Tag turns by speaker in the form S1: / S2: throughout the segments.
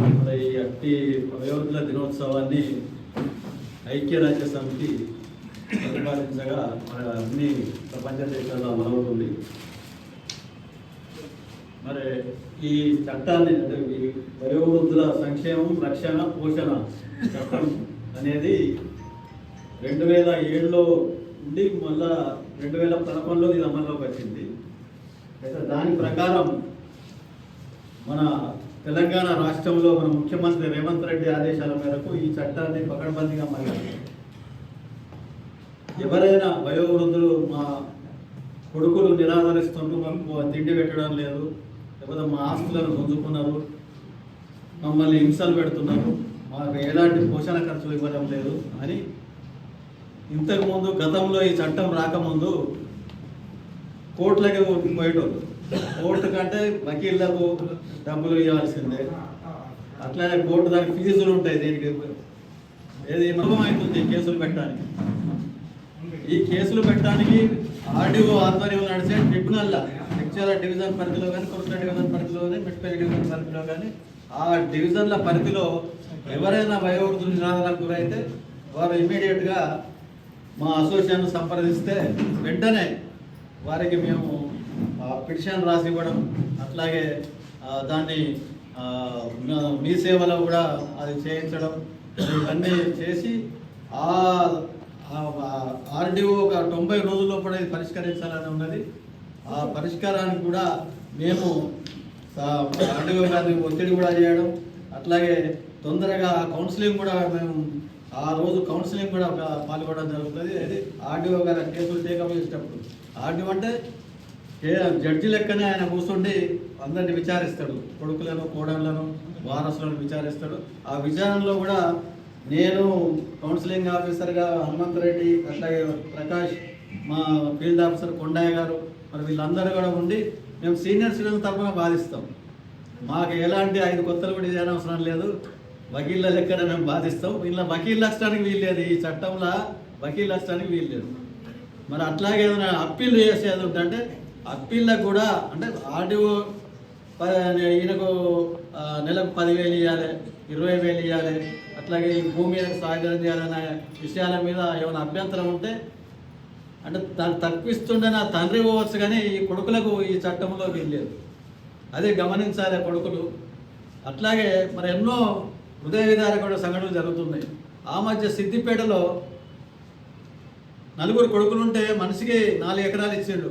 S1: మన ఈ అట్టి వయోవృద్ధుల దినోత్సవాన్ని ఐక్యరాజ్య సమితి ప్రతిపాదించగా మన అన్ని ప్రపంచ దేశాల్లో అమలవుతుంది. మరి ఈ చట్టాన్ని అంటే ఈ వయోవృద్ధుల సంక్షేమం రక్షణ పోషణ చట్టం అనేది రెండు వేల ఏడులో ఉండి మళ్ళా రెండు వేల పదకొండులో ఇది అమల్లోకి వచ్చింది. అయితే దాని ప్రకారం మన తెలంగాణ రాష్ట్రంలో మన ముఖ్యమంత్రి రేవంత్ రెడ్డి ఆదేశాల మేరకు ఈ చట్టాన్ని పకడ్బందీగా మరి ఎవరైనా వయోవృద్ధులు మా కొడుకులు నిరాదరిస్తుంటూ మాకు తిండి పెట్టడం లేదు లేకపోతే మా ఆస్తులను గుంజుకున్నారు మమ్మల్ని హింసలు పెడుతున్నారు మాకు ఎలాంటి పోషణ ఖర్చులు ఇవ్వడం లేదు అని ఇంతకుముందు గతంలో ఈ చట్టం రాకముందు కోర్టులకి పోయేటోళ్ళు. కోర్టు కంటే వకీళ్ళకు డబ్బులు ఇవ్వాల్సిందే. అట్లానే కోర్టు దానికి ఫీజులు ఉంటాయి దీనికి. ఏది అవుతుంది ఈ కేసులు పెట్టడానికి? ఈ కేసులు పెట్టడానికి ఆర్డీఓ ఆధ్వర్యంలో నడిచే ట్రిబ్యునల్ లెక్చరర్ డివిజన్ పరిధిలో కానీ కొరత డివిజన్ పరిధిలో కానీ మెట్పల్లి డివిజన్ పరిధిలో కానీ ఆ డివిజన్ల పరిధిలో ఎవరైనా వయోవృద్ధుల నిరాదరణకు గురైతే వారు ఇమీడియట్గా మా అసోసియేషన్ సంప్రదిస్తే వెంటనే వారికి మేము పిటిషన్ రాసి ఇవ్వడం అట్లాగే దాన్ని మీ సేవలో కూడా అది చేయించడం ఇవన్నీ చేసి ఆ ఆర్డీఓ ఒక తొంభై రోజుల లోపల ఇది పరిష్కరించాలని ఉన్నది. ఆ పరిష్కారానికి కూడా మేము ఆర్డీఓ గారిని ఒత్తిడి కూడా చేయడం అట్లాగే తొందరగా కౌన్సిలింగ్ కూడా మేము ఆ రోజు కౌన్సిలింగ్ కూడా పాల్గొనడం జరుగుతుంది. అది ఆర్డీఓ గారి కేసులు టేకప్ చేసేటప్పుడు. ఆర్డీఓ అంటే ఏ జడ్జి లెక్కనే ఆయన కూర్చుండి అందరిని విచారిస్తాడు. కొడుకులను కోడళ్ళను వారసులను విచారిస్తాడు. ఆ విచారణలో కూడా నేను కౌన్సిలింగ్ ఆఫీసర్గా హనుమంతరెడ్డి అట్లాగే ప్రకాష్ మా ఫీల్డ్ ఆఫీసర్ కొండయ్య గారు మరి వీళ్ళందరూ కూడా ఉండి మేము సీనియర్ సిటిజన్ తరఫున బాధిస్తాం. మాకు ఎలాంటి ఐదు కొత్తలు కూడా ఇదే అవసరం లేదు. వకీళ్ళ లెక్కన మేము బాధిస్తాం. వీళ్ళ వకీల్ నష్టానికి వీల్లేదు ఈ చట్టంలో వకీల్ నష్టానికి వీల్లేదు మరి అట్లాగే ఏదైనా అప్పీల్ చేసేది ఉంటే అప్పీల్లో కూడా అంటే ఆర్డీఓ ఈయనకు నెలకు పదివేలు ఇవ్వాలి ఇరవై వేలు ఇవ్వాలి అట్లాగే ఈ భూమి సాగుదం చేయాలనే విషయాల మీద ఏమైనా అభ్యంతరం ఉంటే అంటే దాన్ని తప్పిస్తుండే నా తండ్రి పోవచ్చు కానీ ఈ కొడుకులకు ఈ చట్టంలో వీల్లేదు. అదే గమనించాలి కొడుకులు. అట్లాగే మరి ఎన్నో హృదయ విదారక సంఘటనలు జరుగుతున్నాయి. ఆ మధ్య సిద్దిపేటలో నలుగురు కొడుకులుంటే మనిషికి నాలుగు ఎకరాలు ఇచ్చిండు.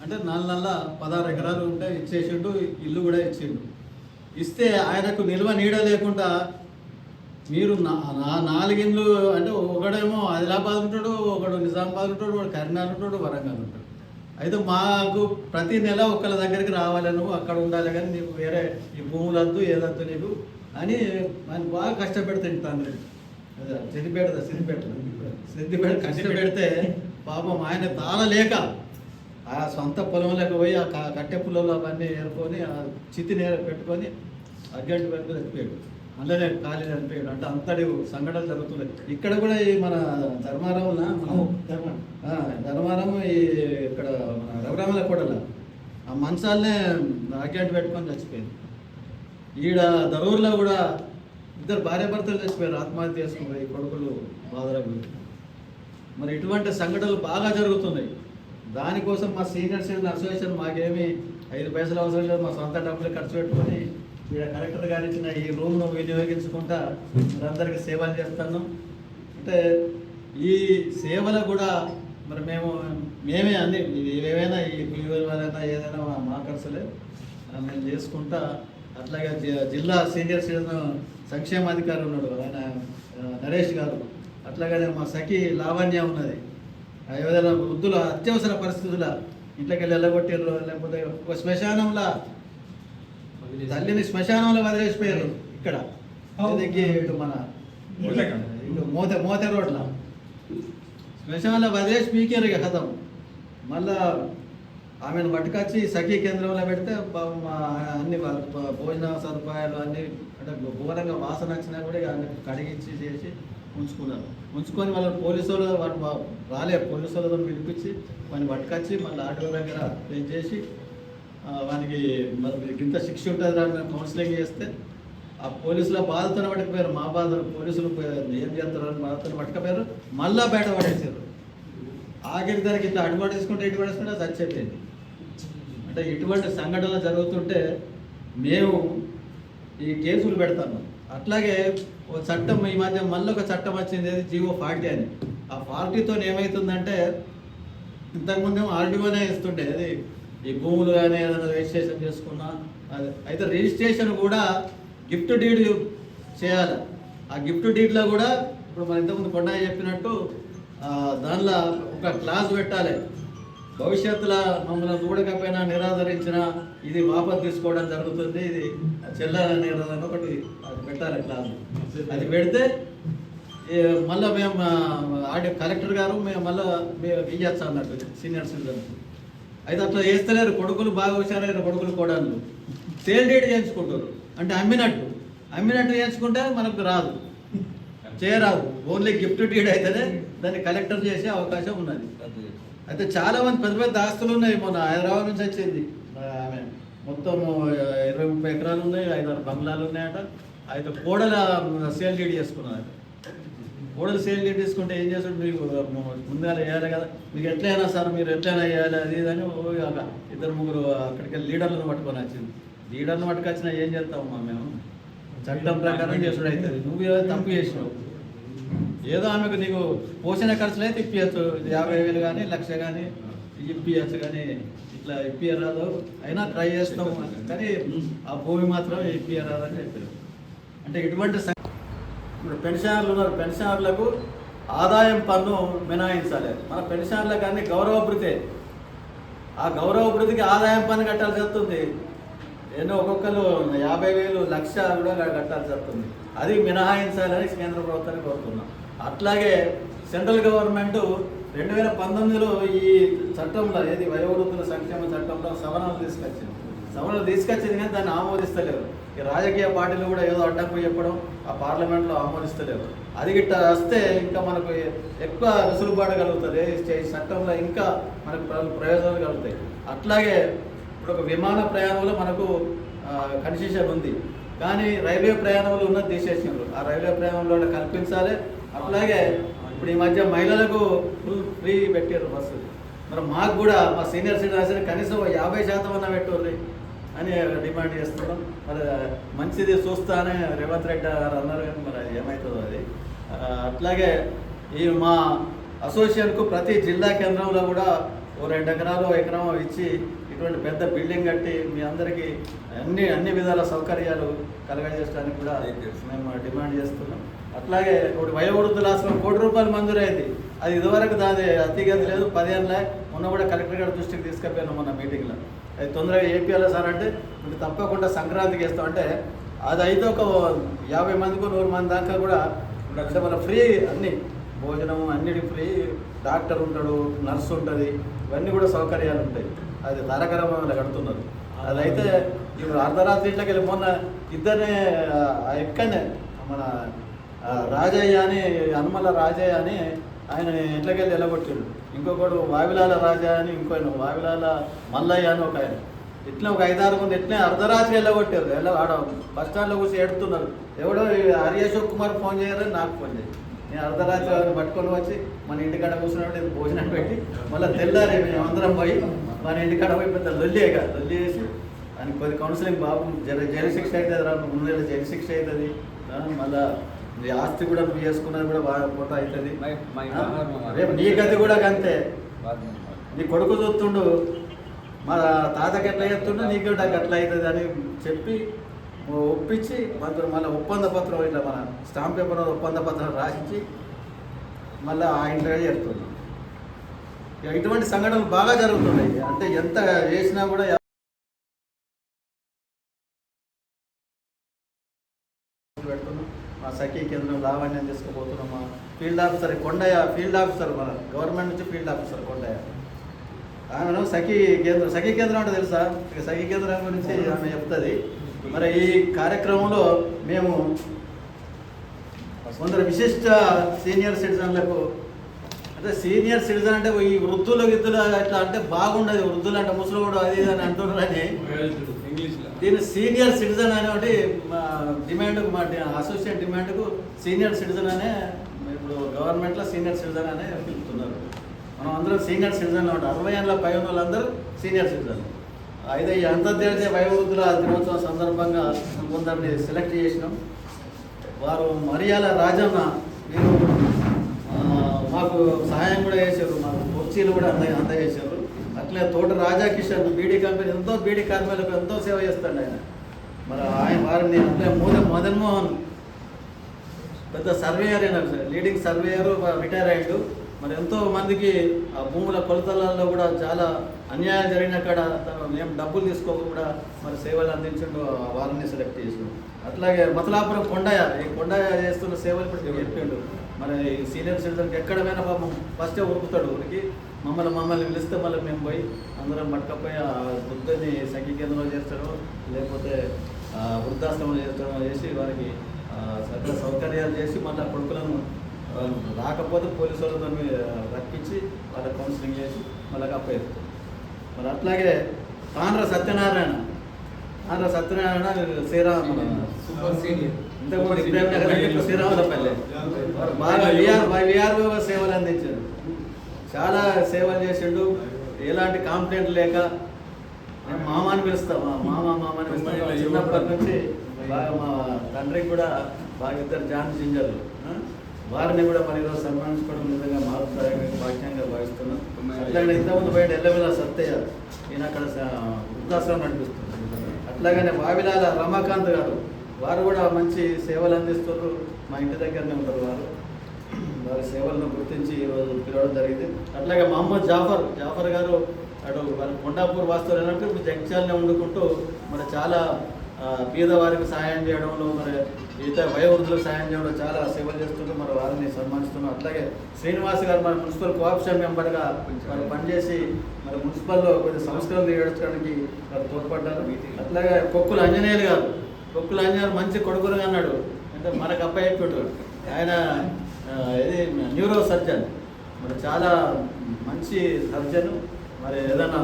S1: అంటే నాలుగు నెలల పదహారు ఎకరాలు ఉంటే ఇచ్చేసిండు ఇల్లు కూడా ఇచ్చిండు. ఇస్తే ఆయనకు నిల్వ నీడ లేకుండా మీరు నా నా- నాలుగిండ్లు అంటే ఒకడేమో ఆదిలాబాద్ ఉంటాడు ఒకడు నిజామాబాద్ ఉంటాడు ఒకడు కరీంనగర్ ఉంటాడు వరంగల్ ఉంటాడు. అయితే మాకు ప్రతి నెల ఒకళ్ళ దగ్గరికి రావాలి నువ్వు అక్కడ ఉండాలి కానీ నీకు వేరే ఈ భూములద్దు ఏదద్దు నీకు అని ఆయన బాగా కష్టపెడతాడు తండ్రి అదే సిద్ధిపేట సిద్ధిపేట కష్టపెడితే పాపం ఆయన తాళలేక ఆ సొంత పొలంలోకి పోయి ఆ కట్టె పుల్లలు అవన్నీ ఏరుకొని ఆ చితి నేర పెట్టుకొని అర్జెంట్ పెట్టుకొని చనిపోయాడు అందులోనే ఖాళీ చనిపోయాడు అంటే అంతటి సంఘటనలు జరుగుతున్నాయి. ఇక్కడ కూడా ఈ మన ధర్మారంలో మన ధర్మారం ఈ ఇక్కడ మన రఘురామల కూడల ఆ మంచాలనే అర్జెంట్ పెట్టుకొని చచ్చిపోయింది. ఈడ దరూరులో కూడా ఇద్దరు భార్య భర్తలు చచ్చిపోయారు. ఆత్మహత్య చేసుకున్నారు ఈ కొడుకులు బాధలకు మరి ఇటువంటి సంఘటనలు బాగా జరుగుతున్నాయి. దానికోసం మా సీనియర్ సిటిజన్ అసోసియేషన్ మాకేమి ఐదు పైసలు అవసరం లేదు మా సొంత డబ్బులు ఖర్చు పెట్టుకొని ఇక్కడ కలెక్టర్ గారు ఇచ్చిన ఈ రూమ్ను వినియోగించుకుంటా అందరికీ సేవలు చేస్తున్నాం. అంటే ఈ సేవలు కూడా మరి మేము మేమే అన్ని ఇది ఏవైనా ఈ పులివెల ఏదైనా మా- ఖర్చులే. మేము చేసుకుంటా. అట్లాగే జిల్లా సీనియర్ సిటిజన్ సంక్షేమాధికారి ఉన్నాడు ఆయన నరేష్ గారు. అట్లాగే మా సఖి లావణ్య ఉన్నది. ఏదైనా వృద్ధుల అత్యవసర పరిస్థితుల ఇంట్లోకి వెళ్ళి వెళ్ళగొట్టారు లేకపోతే ఒక శ్మశానంలో తల్లిని శ్మశానంలో వదిలేసిపోయారు ఇక్కడ. ఇటు మన ఇటు మోత మోత రోడ్ల. శ్మశానంలో వదిలేసి పీకారు ఇక కథం మళ్ళా ఆమెను పట్టుకొచ్చి సఖీ కేంద్రంలో పెడితే మా అన్ని భోజన సదుపాయాలు అన్ని అంటే ఘోరంగా వాసన వచ్చినా కూడా కడిగించి చేసి ఉంచుకున్నారు. ఉంచుకొని వాళ్ళ పోలీసు వాళ్ళు వాడు రాలే పోలీసు వాళ్ళతో పిలిపించి వాడిని పట్టుకొచ్చి మళ్ళీ ఆటో దగ్గర పే చేసి వానికి మరి ఇంత శిక్ష ఉంటుంది కౌన్సిలింగ్ చేస్తే ఆ పోలీసుల బాధతో పట్టుకుపోయారు. మా బాధలు పోలీసులు పోయారు, ఏం చేస్తారు అని బాధతో పట్టుకుపోయారు. మళ్ళా బయట పడేసారు ఆఖరి దానికి ఇట్లా అటు తీసుకుంటే ఇటు పడేసుకుంటే అది అంటే ఇటువంటి సంఘటనలు జరుగుతుంటే మేము ఈ కేసులు పెడతాము. అట్లాగే ఓ చట్టం ఈ మధ్య మళ్ళీ ఒక చట్టం వచ్చింది అది జీవో ఫార్టీ అని. ఆ ఫార్టీతో ఏమవుతుందంటే ఇంతకుముందు ఆర్డీఓనే ఇస్తుండే అది ఈ భూములు కానీ ఏదైనా రిజిస్ట్రేషన్ చేసుకున్నా అది అయితే రిజిస్ట్రేషన్ కూడా గిఫ్ట్ డీడ్ చేయాలి. ఆ గిఫ్ట్ డీడ్లో కూడా ఇప్పుడు మన ఇంతకుముందు కొండ చెప్పినట్టు దానిలో ఒక క్లాస్ పెట్టాలి. భవిష్యత్తులో మమ్మల్ని చూడకపోయినా నిరాదరించిన ఇది వాపస్ తీసుకోవడం జరుగుతుంది. ఇది చెల్లెల నిరాదరణ ఒకటి అది పెట్టాలి క్లాస్. అది పెడితే మళ్ళీ మళ్ళా మేము ఆడే కలెక్టర్ గారు మేము మళ్ళీ మేము ఇయ్యచ్చు అన్నట్టు సీనియర్ సిటిజన్. అయితే అట్లా చేస్తలేరు. కొడుకులు బాగా హుషారైన కొడుకులు కోడళ్ళు సేల్ డేట్ చేయించుకుంటారు. అంటే అమ్మినట్టు. అమ్మినట్టు చేయించుకుంటే మనకు రాదు. చేయరాదు. ఓన్లీ గిఫ్ట్ డీడ్ అయితేనే దాన్ని కలెక్టర్ చేసే అవకాశం ఉన్నది. అయితే చాలా మంది పెద్ద పెద్ద ఆస్తులు ఉన్నాయి. మొన్న హైదరాబాద్ నుంచి వచ్చింది. ఆమె మొత్తం ఇరవై ముప్పై ఎకరాలు ఉన్నాయి. ఐదారు బంగ్లాలు ఉన్నాయట. అయితే కోడల సేల్ డీడ్ చేసుకున్నదట. కోడలు సేల్ డీడ్ తీసుకుంటే ఏం చేస్తాడు? మీకు ముందుగా వేయాలి కదా. మీకు ఎట్లయినా సార్ మీరు ఎట్లయినా వేయాలి అది అని ఓ ఇక ఇద్దరు ముగ్గురు అక్కడికి వెళ్ళి లీడర్లను పట్టుకొని వచ్చింది. లీడర్లను పట్టుకొచ్చినా ఏం చేస్తామమ్మా మేము? చట్టం ప్రకారం చేసుడు అవుతుంది నువ్వు తప్పు చేసినావు. ఏదో ఆమెకు నీకు పోషణ ఖర్చులు అయితే ఇప్పించచ్చు యాభై వేలు కానీ లక్ష కానీ ఇప్పించచ్చు కానీ ఇట్లా ఇప్పియరాదు. అయినా ట్రై చేస్తాం కానీ ఆ భూమి మాత్రం ఇప్పియరాదని చెప్పారు. అంటే ఇటువంటి ఇప్పుడు పెన్షనర్లు ఉన్నారు. పెన్షనర్లకు ఆదాయం పన్ను మినహాయించాలి. మన పెన్షనర్లకు అన్ని గౌరవభృతే ఆ గౌరవభృతికి ఆదాయం పన్ను కట్టాల్సి వస్తుంది. ఎన్నో ఒక్కొక్కరు యాభై వేలు లక్ష కూడా కట్టాల్సి వస్తుంది. అది మినహాయించాలని కేంద్ర ప్రభుత్వాన్ని కోరుతున్నాం. అట్లాగే సెంట్రల్ గవర్నమెంట్ రెండు వేల పంతొమ్మిదిలో ఈ చట్టంలో ఏది వయోవృద్ధుల సంక్షేమ చట్టంలో సవరణలు తీసుకొచ్చింది. సవరణలు తీసుకొచ్చింది కానీ దాన్ని ఆమోదిస్తలేరు ఈ రాజకీయ పార్టీలు కూడా ఏదో అడ్డంకు చెప్పడం ఆ పార్లమెంట్లో ఆమోదిస్తలేరు అది గిట్ట వస్తే ఇంకా మనకు ఎక్కువ వెసులుబాటు కలుగుతుంది. ఈ చట్టంలో ఇంకా మనకు ప్రయోజనాలు కలుగుతాయి. అట్లాగే ఇప్పుడు ఒక విమాన ప్రయాణంలో మనకు కన్సెషన్ ఉంది. కానీ రైల్వే ప్రయాణంలో ఉన్నది తీసేసినారు. ఆ రైల్వే ప్రయాణంలో కూడా కల్పించాలి. అట్లాగే ఇప్పుడు ఈ మధ్య మహిళలకు ఫుల్ ఫ్రీ పెట్టారు బస్సు. మరి మాకు కూడా మా సీనియర్ సిటిజన్స్ కనీసం యాభై శాతం అన్న పెట్టుర్రి అని డిమాండ్ చేస్తున్నాం. మరి మంచిది చూస్తా అని రేవంత్ రెడ్డి గారు అన్నారు కానీ మరి అది ఏమవుతుందో అది. అట్లాగే ఈ మా అసోసియేషన్కు ప్రతి జిల్లా కేంద్రంలో కూడా ఓ రెండు ఎకరాలు ఎకరం ఇచ్చి ఇటువంటి పెద్ద బిల్డింగ్ కట్టి మీ అందరికీ అన్ని అన్ని విధాల సౌకర్యాలు కలగజేయడానికి కూడా మేము డిమాండ్ చేస్తున్నాం. అట్లాగే ఒకటి వయోవృద్ధుల ఆశ్రమం కోటి రూపాయలు మంజూరైంది అది ఇదివరకు దాని అతిగతి లేదు పదిహేనులే మొన్న కూడా కలెక్టర్ గారి దృష్టికి తీసుకెళ్ళాను మొన్న మీటింగ్లో. అది తొందరగా ఏపీఎల్ సార్ అంటే మీరు తప్పకుండా సంక్రాంతికి వేస్తాం అంటే అది అయితే ఒక యాభై మందికి నూరు మంది దాకా కూడా అంటే మన ఫ్రీ అన్ని భోజనం అన్నిటి ఫ్రీ డాక్టర్ ఉంటాడు నర్సు ఉంటుంది ఇవన్నీ కూడా సౌకర్యాలు ఉంటాయి. అది తారకరమైన కడుతున్నారు. అదైతే ఇప్పుడు అర్ధరాత్రి ఇంట్లోకి వెళ్ళి మొన్న ఇద్దరినే ఆ ఎక్కడనే మన రాజయ్య అని హనుమల రాజయ్య అని ఆయన ఇంట్లోకెళ్ళి వెళ్ళి ఇంకొకడు వావిలాల రాజా అని ఇంకో ఆయన వావిలాల మల్లయ్య అని ఒక ఆయన. ఇట్లా ఒక ఐదారు మంది ఇట్లే అర్ధరాత్రి వెళ్ళగొట్టారు వెళ్ళ ఆడ బస్ స్టాండ్లో కూర్చొని ఏడుతున్నారు. ఎవడో హరియేశ్వర్ కుమార్ ఫోన్ చేయరని నాకు ఫోన్ చేయాలి నేను అర్ధరాత్రి వారిని పట్టుకొని వచ్చి మన ఇంటికాడ కూర్చున్నప్పుడు భోజనం పెట్టి మళ్ళీ తెల్లారి మేము అందరం పోయి మన ఇంటికాడ పోయి పెద్ద లొల్లి ఇక లొల్లి చేసి అని కొద్ది కౌన్సిలింగ్ బాబు జైలు జైలు శిక్ష అవుతుంది రా ముందు నెల జైలు శిక్ష అవుతుంది మళ్ళా నీ ఆస్తి కూడా నువ్వు చేసుకున్నది కూడా బాగా పోతా అవుతుంది. రేపు నీ గతి కూడా అంతే నీ కొడుకు చూస్తుండు మా తాతకి ఎట్లా చెప్తుండో నీకు కూడా అట్లా అవుతుంది అని చెప్పి ఒప్పించి మన మళ్ళీ ఒప్పంద పత్రం ఇట్లా మన స్టాంప్ పేపర్ ఒప్పంద పత్రం రాసించి మళ్ళీ ఆ ఇంట్లో చేరుతున్నాం ఇక ఇటువంటి సంఘటనలు బాగా జరుగుతున్నాయి. అంటే ఎంత చేసినా కూడా లావణ్యం తీసుకుపోతున్నాం మా field officer Kondaiah field officer మన గవర్నమెంట్ నుంచి ఫీల్డ్ ఆఫీసర్ కొండయ్య. ఆమెను సఖీ కేంద్రం సఖీ కేంద్రం అంటే తెలుసా? ఇక సఖీ కేంద్రం గురించి ఆమె చెప్తుంది. మరి ఈ కార్యక్రమంలో మేము కొందరు విశిష్ట సీనియర్ సిటిజన్లకు అంటే సీనియర్ సిటిజన్ అంటే ఈ వృద్ధులు గిద్దులు అంటే బాగుండదు. వృద్ధులు అంటే ముసలోడు అది ఇది అని అంటున్నారని దీని సీనియర్ సిటిజన్ అనే ఒకటి మా డిమాండ్ మా అసోసియేట్ డిమాండ్కు సీనియర్ సిటిజన్ అనే ఇప్పుడు గవర్నమెంట్లో సీనియర్ సిటిజన్ అనే పిలుపుతున్నారు. మనం అందరం సీనియర్ సిటిజన్ ఉంటాం. అరవై ఏళ్ళ పై ఉన్న వాళ్ళందరూ సీనియర్ సిటిజన్ అయితే ఈ అంతర్జాతీయ వయోవృద్ధుల దినోత్సవం సందర్భంగా కొందరిని సెలెక్ట్ చేసినాం. వారు మరియాల రాజన్న నేను మాకు సహాయం కూడా చేశారు. మాకు కుర్చీలు కూడా అంద అందజేశారు. అట్లే తోట రాజాకిషన్ బీడీ కంపెనీ ఎంతో బీడీ కార్మికులకు ఎంతో సేవ చేస్తాడు ఆయన. మరి ఆయన వారిని అట్లే మోదన్ మదన్ మోహన్ పెద్ద సర్వేయర్ అయినా లీడింగ్ సర్వేయర్ రిటైర్ అయ్యాడు. మరి ఎంతో మందికి ఆ భూముల కొలతలలో కూడా చాలా అన్యాయం జరిగిన కాడ తను మేము డబ్బులు తీసుకోకుండా మరి సేవలు అందించండు ఆ వారిని సెలెక్ట్ చేసిండు. అట్లాగే మతలాపురం కొండయ్య ఈ కొండయ్య చేస్తున్న సేవలు ఇప్పుడు చెప్పిండు. మరి ఈ సీనియర్ సిటిజన్కి ఎక్కడమైనా పాపం ఫస్టే ఉరుకుతాడు ఊరికి. మమ్మల్ని మమ్మల్ని పిలిస్తే మళ్ళీ మేము పోయి అందరం పట్టుకపోయి ఆ వృద్ధుని సంఖ్య కేంద్రంలో చేస్తాడు లేకపోతే ఆ వృద్ధాశ్రమంలో చేస్తాడో చేసి వారికి సకల సౌకర్యాలు చేసి మళ్ళీ కొడుకులను రాకపోతే పోలీసు వాళ్ళతో రప్పించి వాళ్ళ కౌన్సిలింగ్ చేసి మళ్ళీ అప్పయిస్తాం మరి అట్లాగే తాండ్ర సత్యనారాయణ. తాండ్ర సత్యనారాయణ శ్రీరామ ఇంతకుముందు ఇబ్రాహిం నగర్ శ్రీరాములపల్లె వారు బాగా విఆర్ సేవలు అందించాడు చాలా సేవలు చేసిండు. ఎలాంటి కాంప్లైంట్ లేక మామ అని పిలుస్తాం. మా మామ మామ అని పిలుస్తాం. చిన్నప్పటి నుంచి బాగా మా తండ్రికి కూడా బాగా ఇద్దరు జాన్ జింజర్లు ఆ? వారిని కూడా మరి ఈరోజు సన్మానించుకోవడం నిజంగా మారుతారని భాగ్యంగా భావిస్తున్నాం. అట్లాగే ఇంతకుముందు బయట ఎల్లవెల్ల సత్తయ్య. ఈయన అక్కడ వృద్ధాశ్రమం నడిపిస్తుంది అట్లాగనే వావిలాల రమాకాంత్ గారు. వారు కూడా మంచి సేవలు అందిస్తున్నారు మా ఇంటి దగ్గరనే ఉంటారు వారు. వారి సేవలను గుర్తించి ఈరోజు పిలవడం జరిగింది. అట్లాగే మహమ్మద్ జాఫర్ జాఫర్ గారు అటు వారి కొండాపూర్ వాస్తవులు ఏంటంటే ఇప్పుడు వండుకుంటూ మరి చాలా పేదవారికి సహాయం చేయడంలో మరి ఇతర వయోవృద్ధులకు సహాయం చేయడంలో చాలా సేవలు చేస్తుంటూ మరి వారిని సన్మానిస్తున్నాం. అట్లాగే శ్రీనివాస్ గారు మన మున్సిపల్ కోఆపరేషన్ మెంబర్గా మరి పనిచేసి మరి మున్సిపల్లో కొన్ని సంస్కరణలు నేర్చడానికి వారు తోడ్పడ్డారు. అట్లాగే కొక్కుల ఆంజనేయులు గారు కొక్కుల ఆంజనేయులు మంచి కొడుకులుగా అన్నాడు. అంటే మనకు అబ్బాయి అయిపోయాడు ఆయన ఇది న్యూరో సర్జన్ మరి చాలా మంచి సర్జన్ మరి ఏదైనా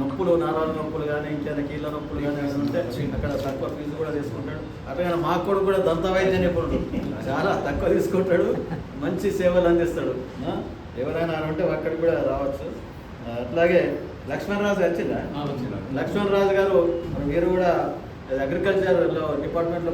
S1: నొప్పులు నరాల నొప్పులు కానీ ఇంకేదైనా కీళ్ళ నొప్పులు కానీ ఉంటే అక్కడ తక్కువ ఫీజు కూడా తీసుకుంటాడు. అట్లాగే మా కొడుకు కూడా దంత వైద్య నిపుణుడు చాలా తక్కువ తీసుకుంటాడు. మంచి సేవలు అందిస్తాడు? ఎవరైనా అని ఉంటే అక్కడికి కూడా రావచ్చు. అట్లాగే లక్ష్మణ్ రాజు వచ్చిందా. లక్ష్మణ్ రాజు గారు మరి మీరు కూడా అగ్రికల్చర్ డిపార్ట్మెంట్లో